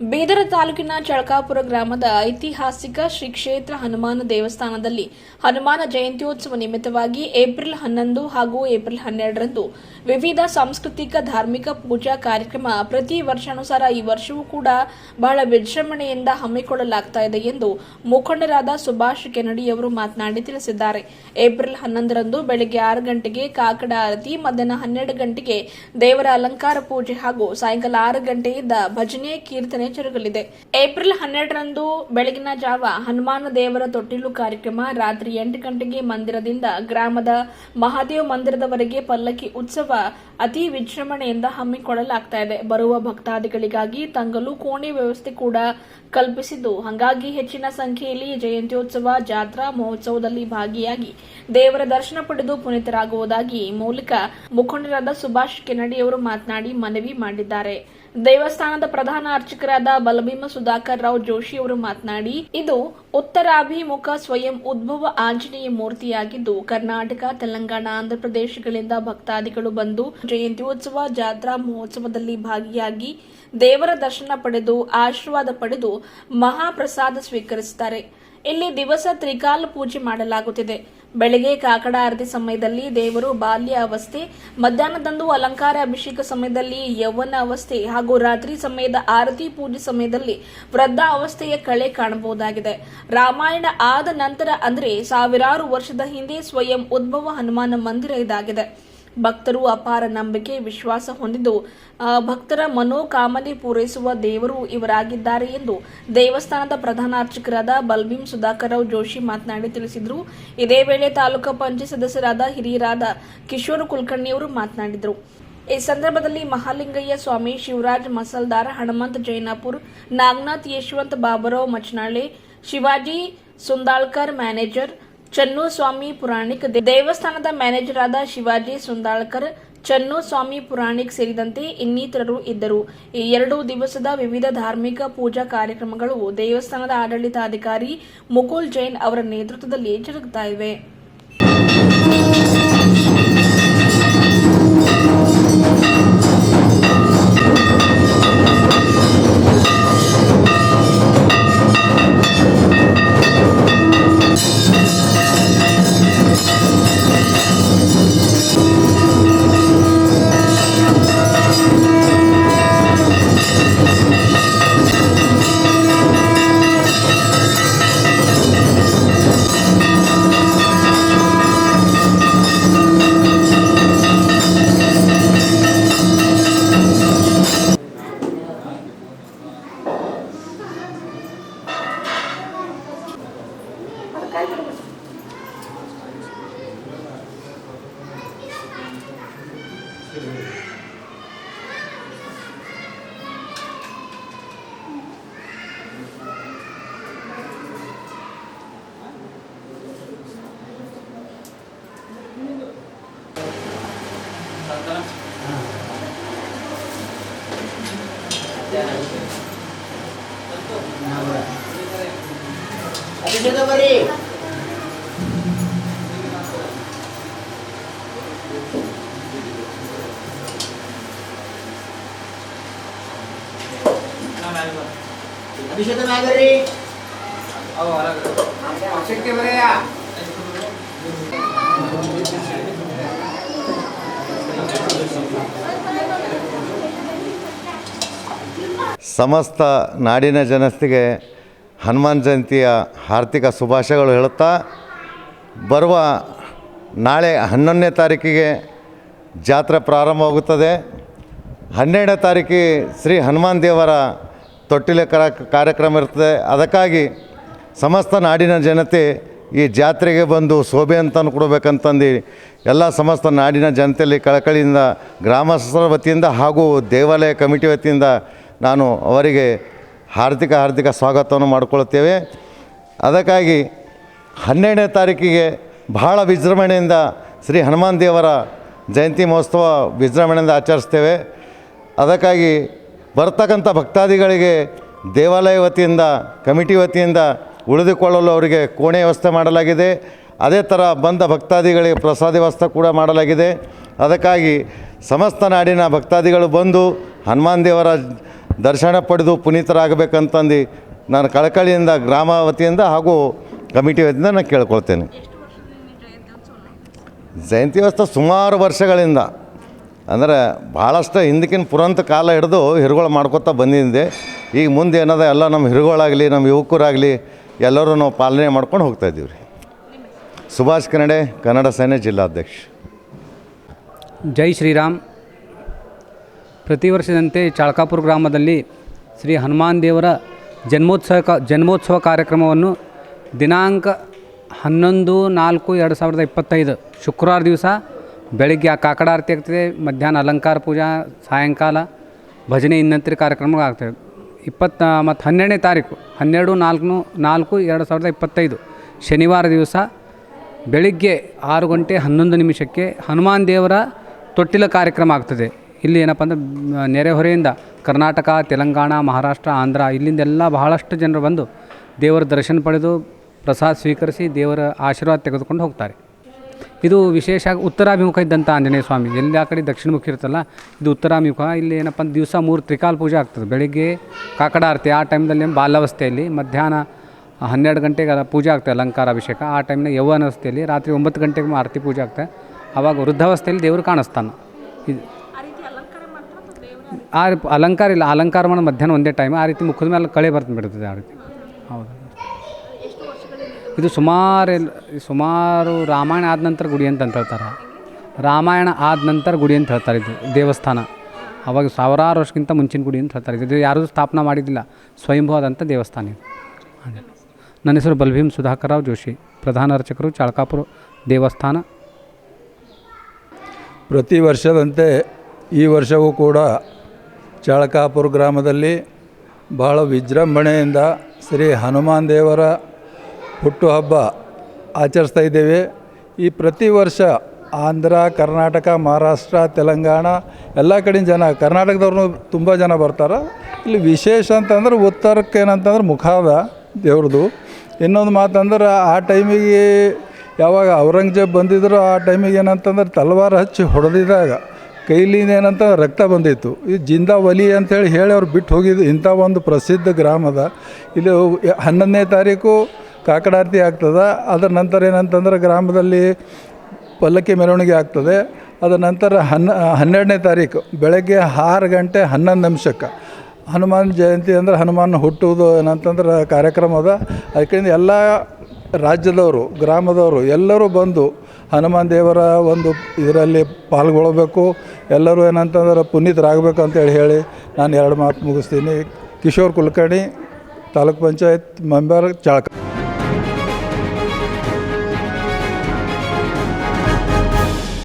ಬೀದರ ತಾಲೂಕಿನ ಚಳಕಾಪುರ ಗ್ರಾಮದ ಐತಿಹಾಸಿಕ ಶ್ರೀ ಕ್ಷೇತ್ರ ಹನುಮಾನ ದೇವಸ್ಥಾನದಲ್ಲಿ ಹನುಮಾನ ಜಯಂತ್ಯೋತ್ಸವ ನಿಮಿತ್ತವಾಗಿ ಏಪ್ರಿಲ್ ಹನ್ನೊಂದು ಹಾಗೂ ಏಪ್ರಿಲ್ ಹನ್ನೆರಡರಂದು ವಿವಿಧ ಸಾಂಸ್ಕೃತಿಕ, ಧಾರ್ಮಿಕ ಪೂಜಾ ಕಾರ್ಯಕ್ರಮ ಪ್ರತಿ ವರ್ಷಾನುಸಾರ ಈ ವರ್ಷವೂ ಕೂಡ ಬಹಳ ವಿಜೃಂಭಣೆಯಿಂದ ಹಮ್ಮಿಕೊಳ್ಳಲಾಗ್ತಾ ಇದೆ ಎಂದು ಮುಖಂಡರಾದ ಸುಭಾಷ್ ಕೆನಡಿಯವರು ಮಾತನಾಡಿ ತಿಳಿಸಿದ್ದಾರೆ. ಏಪ್ರಿಲ್ ಹನ್ನೊಂದರಂದು ಬೆಳಗ್ಗೆ ಆರು ಗಂಟೆಗೆ ಕಾಕಡ ಆರತಿ, ಮಧ್ಯಾಹ್ನ ಹನ್ನೆರಡು ಗಂಟೆಗೆ ದೇವರ ಅಲಂಕಾರ ಪೂಜೆ ಹಾಗೂ ಸಾಯಂಕಾಲ ಆರು ಗಂಟೆಯಿಂದ ಭಜನೆ, ಕೀರ್ತನೆ ಜರುಗಲಿದೆ ಏಪ್ರಿಲ್ ಹನ್ನೆರಡರಂದು ಬೆಳಗಿನ ಜಾವ ಹನುಮಾನ ದೇವರ ತೊಟ್ಟಿಲು ಕಾರ್ಯಕ್ರಮ ರಾತ್ರಿ ಎಂಟು ಗಂಟೆಗೆ ಮಂದಿರದಿಂದ ಗ್ರಾಮದ ಮಹಾದೇವ ಮಂದಿರದವರೆಗೆ ಪಲ್ಲಕ್ಕಿ ಉತ್ಸವ ಅತಿ ವಿಜೃಂಭಣೆಯಿಂದ ಹಮ್ಮಿಕೊಳ್ಳಲಾಗ್ತಾ ಇದೆ. ಬರುವ ಭಕ್ತಾದಿಗಳಿಗಾಗಿ ತಂಗಲು ಕೋಣೆ ವ್ಯವಸ್ಥೆ ಕೂಡ ಕಲ್ಪಿಸಿದ್ದು, ಹಾಗಾಗಿ ಹೆಚ್ಚಿನ ಸಂಖ್ಯೆಯಲ್ಲಿ ಜಯಂತ್ಯೋತ್ಸವ, ಜಾತ್ರಾ ಮಹೋತ್ಸವದಲ್ಲಿ ಭಾಗಿಯಾಗಿ ದೇವರ ದರ್ಶನ ಪಡೆದು ಪುನೀತರಾಗುವುದಾಗಿ ಮೂಲಕ ಮುಖಂಡರಾದ ಸುಭಾಷ್ ಕೆನಡಿಯವರು ಮಾತನಾಡಿ ಮನವಿ ಮಾಡಿದ್ದಾರೆ. ದೇವಸ್ಥಾನದ ಪ್ರಧಾನ ಅರ್ಚಕರಾದ ಬಲಭೀಮ ಸುಧಾಕರ್ ರಾವ್ ಜೋಶಿ ಅವರು ಮಾತನಾಡಿ, ಇದು ಉತ್ತರಾಭಿಮುಖ ಸ್ವಯಂ ಉದ್ಭವ ಆಂಜನೇಯ ಮೂರ್ತಿಯಾಗಿದ್ದು, ಕರ್ನಾಟಕ, ತೆಲಂಗಾಣ, ಆಂಧ್ರಪ್ರದೇಶಗಳಿಂದ ಭಕ್ತಾದಿಗಳು ಬಂದು ಜಯಂತ್ಯೋತ್ಸವ, ಜಾತ್ರಾ ಮಹೋತ್ಸವದಲ್ಲಿ ಭಾಗಿಯಾಗಿ ದೇವರ ದರ್ಶನ ಪಡೆದು, ಆಶೀರ್ವಾದ ಪಡೆದು ಮಹಾಪ್ರಸಾದ ಸ್ವೀಕರಿಸುತ್ತಾರೆ. ಇಲ್ಲಿ ದಿವಸ ತ್ರಿಕಾಲ ಪೂಜೆ ಮಾಡಲಾಗುತ್ತಿದೆ. ಬೆಳಗ್ಗೆ ಕಾಕಡ ಆರತಿ ಸಮಯದಲ್ಲಿ ದೇವರು ಬಾಲ್ಯ ಅವಸ್ಥೆ, ಮಧ್ಯಾಹ್ನದಂದು ಅಲಂಕಾರ ಅಭಿಷೇಕ ಸಮಯದಲ್ಲಿ ಯೌವನ ಅವಸ್ಥೆ ಹಾಗೂ ರಾತ್ರಿ ಸಮಯದ ಆರತಿ ಪೂಜೆ ಸಮಯದಲ್ಲಿ ವೃದ್ಧ ಅವಸ್ಥೆಯ ಕಳೆ ಕಾಣಬಹುದಾಗಿದೆ. ರಾಮಾಯಣ ಆದ ನಂತರ ಅಂದರೆ ಸಾವಿರಾರು ವರ್ಷದ ಹಿಂದೆ ಸ್ವಯಂ ಉದ್ಭವ ಹನುಮಾನ ಮಂದಿರ ಇದಾಗಿದೆ. ಭಕ್ತರು ಅಪಾರ ನಂಬಿಕೆ, ವಿಶ್ವಾಸ ಹೊಂದಿದ್ದು ಭಕ್ತರ ಮನೋಕಾಮನೆ ಪೂರೈಸುವ ದೇವರು ಇವರಾಗಿದ್ದಾರೆ ಎಂದು ದೇವಸ್ಥಾನದ ಪ್ರಧಾನ ಅರ್ಚಕರಾದ ಬಲ್ಭೀಮ್ ಸುಧಾಕರ್ ರಾವ್ ಜೋಶಿ ಮಾತನಾಡಿ ತಿಳಿಸಿದರು. ಇದೇ ವೇಳೆ ತಾಲೂಕು ಪಂಚಾಯತ್ ಸದಸ್ಯರಾದ ಹಿರಿಯರಾದ ಕಿಶೋರ್ ಕುಲಕರ್ಣಿಯವರು ಮಾತನಾಡಿದರು. ಈ ಸಂದರ್ಭದಲ್ಲಿ ಮಹಾಲಿಂಗಯ್ಯ ಸ್ವಾಮಿ, ಶಿವರಾಜ್ ಮಸಲ್ದಾರ್, ಹನುಮಂತ್ ಜೈನಾಪುರ್, ನಾಗನಾಥ್ ಯಶವಂತ್ ಬಾಬರಾವ್ ಮಚನಾಳೆ ಶಿವಾಜಿ ಸುಂದಾಳ್ಕರ್ ಮ್ಯಾನೇಜರ್ ಚನ್ನು ಸ್ವಾಮಿ ಪುರಾಣಿಕ್ ದೇವಸ್ಥಾನದ ಮ್ಯಾನೇಜರ್ ಆದ ಶಿವಾಜಿ ಸುಂದಾಳ್ಕರ್ ಚನ್ನು ಸ್ವಾಮಿ ಪುರಾಣಿಕ್ ಸೇರಿದಂತೆ ಇನ್ನಿತರರು ಇದ್ದರು. ಈ ಎರಡು ದಿವಸದ ವಿವಿಧ ಧಾರ್ಮಿಕ ಪೂಜಾ ಕಾರ್ಯಕ್ರಮಗಳು ದೇವಸ್ಥಾನದ ಆಡಳಿತಾಧಿಕಾರಿ ಮುಕುಲ್ ಜೈನ್ ಅವರ ನೇತೃತ್ವದಲ್ಲಿ তাই করে বসে ಅಭಿಷೇಕ ಬರೆಯ. ಸಮಸ್ತ ನಾಡಿನ ಜನತೆಗೆ ಹನುಮಾನ್ ಜಯಂತಿಯ ಆರ್ಥಿಕ ಶುಭಾಶಯಗಳು ಹೇಳುತ್ತಾ, ಬರುವ ನಾಳೆ ಹನ್ನೊಂದನೇ ತಾರೀಕಿಗೆ ಜಾತ್ರೆ ಪ್ರಾರಂಭವಾಗುತ್ತದೆ. ಹನ್ನೆರಡನೇ ತಾರೀಕಿಗೆ ಶ್ರೀ ಹನುಮಾನ್ ದೇವರ ತೊಟ್ಟಿಲೆ ಕರ, ಕಾರ್ಯಕ್ರಮ ಇರ್ತದೆ ಅದಕ್ಕಾಗಿ ಸಮಸ್ತ ನಾಡಿನ ಜನತೆ ಈ ಜಾತ್ರೆಗೆ ಬಂದು ಶೋಭೆ ಅಂತಂದು ಕೊಡಬೇಕಂತಂದು ಎಲ್ಲ ಸಮಸ್ತ ನಾಡಿನ ಜನತೆಯಲ್ಲಿ ಕಳಕಳಿಯಿಂದ ಗ್ರಾಮಸ್ಥರ ವತಿಯಿಂದ ಹಾಗೂ ದೇವಾಲಯ ಕಮಿಟಿ ವತಿಯಿಂದ ನಾನು ಅವರಿಗೆ ಹಾರ್ದಿಕ ಹಾರ್ದಿಕ ಸ್ವಾಗತವನ್ನು ಮಾಡಿಕೊಳ್ಳುತ್ತೇವೆ ಅದಕ್ಕಾಗಿ ಹನ್ನೆರಡನೇ ತಾರೀಕಿಗೆ ಬಹಳ ವಿಜೃಂಭಣೆಯಿಂದ ಶ್ರೀ ಹನುಮಾನ್ ದೇವರ ಜಯಂತಿ ಮಹೋತ್ಸವ ವಿಜೃಂಭಣೆಯಿಂದ ಆಚರಿಸ್ತೇವೆ. ಅದಕ್ಕಾಗಿ ಬರ್ತಕ್ಕಂಥ ಭಕ್ತಾದಿಗಳಿಗೆ ದೇವಾಲಯ ವತಿಯಿಂದ, ಕಮಿಟಿ ವತಿಯಿಂದ ಉಳಿದುಕೊಳ್ಳಲು ಅವರಿಗೆ ಕೋಣೆ ವ್ಯವಸ್ಥೆ ಮಾಡಲಾಗಿದೆ. ಅದೇ ಥರ ಬಂದ ಭಕ್ತಾದಿಗಳಿಗೆ ಪ್ರಸಾದ ವ್ಯವಸ್ಥೆ ಕೂಡ ಮಾಡಲಾಗಿದೆ. ಅದಕ್ಕಾಗಿ ಸಮಸ್ತ ನಾಡಿನ ಭಕ್ತಾದಿಗಳು ಬಂದು ಹನುಮಾನ್ ದೇವರ ದರ್ಶನ ಪಡೆದು ಪುನೀತರಾಗಬೇಕಂತಂದು ನಾನು ಕಳಕಳಿಯಿಂದ ಗ್ರಾಮ ವತಿಯಿಂದ ಹಾಗೂ ಕಮಿಟಿ ವತಿಯಿಂದ ನಾನು ಕೇಳ್ಕೊಳ್ತೇನೆ. ಜಯಂತಿ ವ್ಯವಸ್ಥೆ ಸುಮಾರು ವರ್ಷಗಳಿಂದ, ಅಂದರೆ ಭಾಳಷ್ಟು ಹಿಂದಕ್ಕಿನ ಪುರಂತ ಕಾಲ ಹಿಡಿದು ಹಿರುಗಳು ಮಾಡ್ಕೊತಾ ಬಂದಿದ್ದೆ. ಈಗ ಮುಂದೆ ಏನದ, ಎಲ್ಲ ನಮ್ಮ ಹಿರುಗಳಾಗಲಿ, ನಮ್ಮ ಯುವಕರಾಗಲಿ, ಎಲ್ಲರೂ ನಾವು ಪಾಲನೆ ಮಾಡ್ಕೊಂಡು ಹೋಗ್ತಾ ಇದ್ದೀವಿ ರೀ ಸುಭಾಷ್ ಕನ್ನಡೆ, ಕನ್ನಡ ಸೇನೆ ಜಿಲ್ಲಾಧ್ಯಕ್ಷ. ಜೈ ಶ್ರೀರಾಮ್. ಪ್ರತಿ ವರ್ಷದಂತೆ ಚಾಳ್ಕಾಪುರ ಗ್ರಾಮದಲ್ಲಿ ಶ್ರೀ ಹನುಮಾನ್ ದೇವರ ಜನ್ಮೋತ್ಸವ ಜನ್ಮೋತ್ಸವ ಕಾರ್ಯಕ್ರಮವನ್ನು ದಿನಾಂಕ ಹನ್ನೊಂದು ನಾಲ್ಕು ಎರಡು ಸಾವಿರದ ಇಪ್ಪತ್ತೈದು ಶುಕ್ರವಾರ ದಿವಸ ಬೆಳಗ್ಗೆ ಆ ಕಾಕಡ ಆರತಿ ಆಗ್ತದೆ, ಮಧ್ಯಾಹ್ನ ಅಲಂಕಾರ ಪೂಜಾ, ಸಾಯಂಕಾಲ ಭಜನೆ ಇನ್ನಂತರ ಕಾರ್ಯಕ್ರಮ ಆಗ್ತದೆ ಇಪ್ಪತ್ತ ಮತ್ತು ಹನ್ನೆರಡನೇ ತಾರೀಕು, ಹನ್ನೆರಡು ನಾಲ್ಕು ನಾಲ್ಕು ಎರಡು ಸಾವಿರದ ಇಪ್ಪತ್ತೈದು ಶನಿವಾರ ದಿವಸ ಬೆಳಿಗ್ಗೆ ಆರು ಗಂಟೆ ಹನ್ನೊಂದು ನಿಮಿಷಕ್ಕೆ ಹನುಮಾನ್ ದೇವರ ತೊಟ್ಟಿಲ ಕಾರ್ಯಕ್ರಮ ಆಗ್ತದೆ. ಇಲ್ಲಿ ಏನಪ್ಪ ಅಂದರೆ ನೆರೆಹೊರೆಯಿಂದ ಕರ್ನಾಟಕ, ತೆಲಂಗಾಣ, ಮಹಾರಾಷ್ಟ್ರ, ಆಂಧ್ರ ಇಲ್ಲಿಂದ ಎಲ್ಲ ಬಹಳಷ್ಟು ಜನರು ಬಂದು ದೇವರ ದರ್ಶನ ಪಡೆದು ಪ್ರಸಾದ ಸ್ವೀಕರಿಸಿ ದೇವರ ಆಶೀರ್ವಾದ ತೆಗೆದುಕೊಂಡು ಹೋಗ್ತಾರೆ. ಇದು ವಿಶೇಷ ಉತ್ತರಾಭಿಮುಖ ಇದ್ದಂಥ ಆಂಜನೇಯ ಸ್ವಾಮಿ. ಎಲ್ಲಿ ಆ ಕಡೆ ದಕ್ಷಿಣಮುಖಿ ಇರುತ್ತಲ್ಲ, ಇದು ಉತ್ತರಾಭಿಮುಖ. ಇಲ್ಲಿ ಏನಪ್ಪ ಅಂದ್ರೆ ದಿವಸ ಮೂರು ತ್ರಿಕಾಲ ಪೂಜೆ ಆಗ್ತದೆ. ಬೆಳಿಗ್ಗೆ ಕಾಕಡ ಆರತಿ ಆ ಟೈಮ್ದಲ್ಲಿ ಬಾಲ್ಯಾವಸ್ಥೆಯಲ್ಲಿ ಮಧ್ಯಾಹ್ನ ಹನ್ನೆರಡು ಗಂಟೆಗೆ ಪೂಜೆ ಆಗ್ತದೆ, ಅಲಂಕಾರ, ಅಭಿಷೇಕ. ಆ ಟೈಮ್ನಾಗ ಯೌವನಾವಸ್ಥೆಯಲ್ಲಿ ರಾತ್ರಿ ಒಂಬತ್ತು ಗಂಟೆಗೆ ಆರತಿ ಪೂಜೆ ಆಗ್ತದೆ. ಆವಾಗ ವೃದ್ಧಾವಸ್ಥೆಯಲ್ಲಿ ದೇವರು ಕಾಣಿಸ್ತಾನೆ. ಇದು ಆ ಅಲಂಕಾರ ಇಲ್ಲ, ಅಲಂಕಾರ ಮಾಡೋ ಮಧ್ಯಾಹ್ನ ಒಂದೇ ಟೈಮ್ ಆ ರೀತಿ ಮುಖದ ಮೇಲೆ ಕಳೆ ಬಿಡ್ತದೆ ಆ ರೀತಿ. ಹೌದು. ಇದು ಸುಮಾರು ಸುಮಾರು ರಾಮಾಯಣ ಆದ ನಂತರ ಗುಡಿ ಅಂತ ಅಂತ ಹೇಳ್ತಾರೆ. ರಾಮಾಯಣ ಆದ ನಂತರ ಗುಡಿ ಅಂತ ಹೇಳ್ತಾರೆ ಇದು ದೇವಸ್ಥಾನ. ಅವಾಗ ಸಾವಿರಾರು ವರ್ಷಕ್ಕಿಂತ ಮುಂಚಿನ ಗುಡಿ ಅಂತ ಹೇಳ್ತಾರೆ. ಇದು ಯಾರೂ ಸ್ಥಾಪನಾ ಮಾಡಿದ್ದಿಲ್ಲ, ಸ್ವಯಂಭವಾದಂಥ ದೇವಸ್ಥಾನ ಇದು. ನನ್ನ ಹೆಸರು ಬಲ್ಭೀಮ್ ಸುಧಾಕರ್ರಾವ್ ಜೋಶಿ, ಪ್ರಧಾನ ಅರ್ಚಕರು ಚಾಳ್ಕಾಪುರ ದೇವಸ್ಥಾನ. ಪ್ರತಿ ವರ್ಷದಂತೆ ಈ ವರ್ಷವೂ ಕೂಡ ಚಾಳಕಾಪುರ ಗ್ರಾಮದಲ್ಲಿ ಬಹಳ ವಿಜೃಂಭಣೆಯಿಂದ ಶ್ರೀ ಹನುಮಾನ್ ದೇವರ ಹುಟ್ಟುಹಬ್ಬ ಆಚರಿಸ್ತಾ ಇದ್ದೇವೆ. ಈ ಪ್ರತಿ ವರ್ಷ ಆಂಧ್ರ, ಕರ್ನಾಟಕ, ಮಹಾರಾಷ್ಟ್ರ, ತೆಲಂಗಾಣ ಎಲ್ಲ ಕಡೆ ಜನ, ಕರ್ನಾಟಕದವ್ರು ತುಂಬ ಜನ ಬರ್ತಾರೆ. ಇಲ್ಲಿ ವಿಶೇಷ ಅಂತಂದ್ರೆ ಉತ್ತರಕ್ಕೆ ಏನಂತಂದ್ರೆ ಮುಖಾದ ದೇವ್ರದ್ದು ಇನ್ನೊಂದು ಮಾತಂದ್ರೆ ಆ ಟೈಮಿಗೆ ಯಾವಾಗ ಔರಂಗಜೇಬ್ ಬಂದಿದ್ರು ಆ ಟೈಮಿಗೆ ಏನಂತಂದ್ರೆ ತಲವಾರು ಹಚ್ಚಿ ಹೊಡೆದಿದಾಗ ಕೈಲಿಂದ ಏನಂತ ರಕ್ತ ಬಂದಿತ್ತು. ಈ ಜಿಂದಾವಲಿ ಅಂತೇಳಿ ಹೇಳಿ ಅವ್ರು ಬಿಟ್ಟು ಹೋಗಿದ್ದು. ಇಂಥ ಒಂದು ಪ್ರಸಿದ್ಧ ಗ್ರಾಮದ ಇಲ್ಲಿ ಹನ್ನೊಂದನೇ ತಾರೀಕು ಕಾಕಡಾರತಿ ಆಗ್ತದೆ. ಅದರ ನಂತರ ಏನಂತಂದ್ರೆ ಗ್ರಾಮದಲ್ಲಿ ಪಲ್ಲಕ್ಕಿ ಮೆರವಣಿಗೆ ಆಗ್ತದೆ. ಅದರ ನಂತರ ಹನ್ನ, ಹನ್ನೆರಡನೇ ತಾರೀಕು ಬೆಳಗ್ಗೆ ಆರು ಗಂಟೆ ಹನ್ನೊಂದು ನಿಮಿಷಕ್ಕೆ. ಹನುಮಾನ್ ಜಯಂತಿ ಅಂದ್ರೆ ಹನುಮಾನ್ ಹುಟ್ಟುವುದು ಏನಂತಂದ್ರೆ ಕಾರ್ಯಕ್ರಮ ಅದ. ಅದಕ್ಕಿಂತ ಎಲ್ಲ ರಾಜ್ಯದವರು, ಗ್ರಾಮದವರು ಎಲ್ಲರೂ ಬಂದು ಹನುಮಾನ್ ದೇವರ ಒಂದು ಇದರಲ್ಲಿ ಪಾಲ್ಗೊಳ್ಬೇಕು ಎಲ್ಲರೂ ಏನಂತಂದ್ರೆ ಪುನೀತರಾಗಬೇಕು ಅಂತೇಳಿ ಹೇಳಿ ನಾನು ಎರಡು ಮಾತು ಮುಗಿಸ್ತೀನಿ. ಕಿಶೋರ್ ಕುಲಕರ್ಣಿ, ತಾಲೂಕ್ ಪಂಚಾಯತ್ ಮೆಂಬರ್, ಚಾಳಕ.